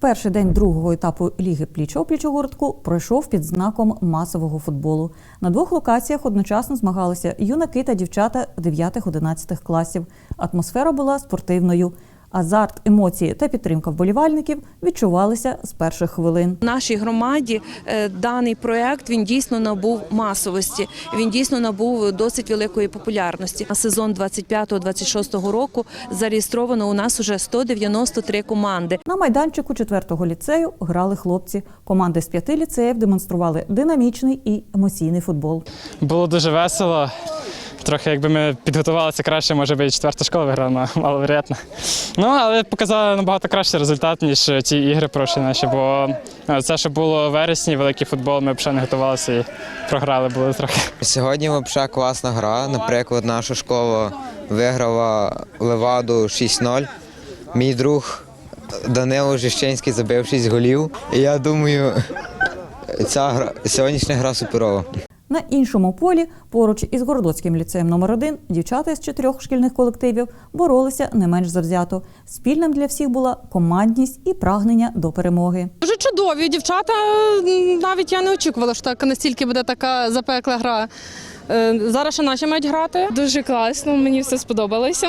Перший день другого етапу ліги пліч-опліч у городку пройшов під знаком масового футболу. На двох локаціях одночасно змагалися юнаки та дівчата 9-11 класів. Атмосфера була спортивною. Азарт, емоції та підтримка вболівальників відчувалися з перших хвилин. В нашій громаді е, даний проект він дійсно набув масовості. Він дійсно набув досить великої популярності. На сезон 25-26 року зареєстровано у нас уже 193 команди. На майданчику 4-го ліцею грали хлопці. Команди з п'яти ліцеїв демонстрували динамічний і емоційний футбол. Було дуже весело. Трохи якби ми підготувалися краще, може би і четверта школа виграла, маловероятно. Ну, але показали набагато кращий результат, ніж ті ігри прошлі наші, бо е, це, що було в вересні, великий футбол, ми б ще не готувалися і програли були трохи. Сьогодні взагалі класна гра. Наприклад, наша школа виграла Леваду 6-0. Мій друг Данило Жищенський забив 6 голів. І я думаю, ця гра, сьогоднішня гра суперова. На іншому полі, поруч із Городоцьким ліцеєм номер 1 дівчата з чотирьох шкільних колективів боролися не менш завзято. Спільним для всіх була командність і прагнення до перемоги. Чудові дівчата. Навіть я не очікувала, що так настільки буде така запекла гра. Е, Зараз ще наші мають грати. Дуже класно, мені все сподобалося.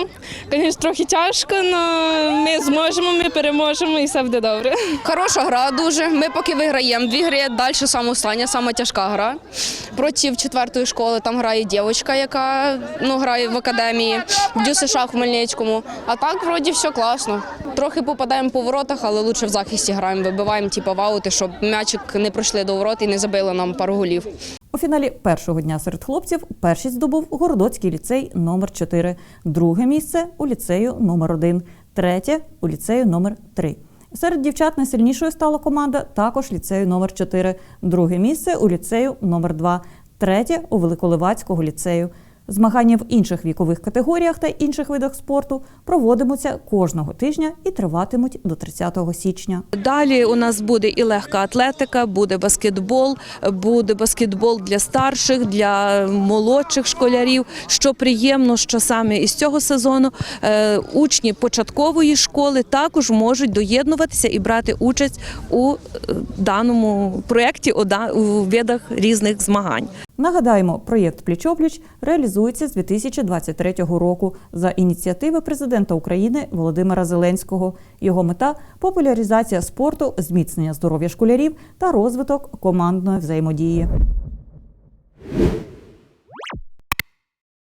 Звісно, трохи тяжко, але ми зможемо, ми переможемо і все буде добре. Хороша гра дуже. Ми поки виграємо дві гри, далі саме остання, саме тяжка гра. Проти четвертої школи там грає дівчинка, яка ну, грає в академії в ДЮСШ в Хмельницькому. А так вроді все класно. Трохи попадаємо по воротах, але лучше в захисті граємо, вибиваємо типу, в аути, щоб м'ячик не пройшли до ворот і не забили нам пару голів. У фіналі першого дня серед хлопців першість здобув Городоцький ліцей номер 4 друге місце у ліцею номер 1 третє у ліцею номер 3 Серед дівчат найсильнішою стала команда також ліцею номер 4 друге місце у ліцею номер 2 третє у Великоливацького ліцею. Змагання в інших вікових категоріях та інших видах спорту проводимуться кожного тижня і триватимуть до 30 січня. Далі у нас буде і легка атлетика, буде баскетбол, буде баскетбол для старших, для молодших школярів. Що приємно, що саме із цього сезону е, учні початкової школи також можуть доєднуватися і брати участь у е, даному проєкті у да- у видах різних змагань. Нагадаємо, проєкт Пліч-опліч реалізується з 2023 року за ініціативи президента України Володимира Зеленського. Його мета популяризація спорту, зміцнення здоров'я школярів та розвиток командної взаємодії.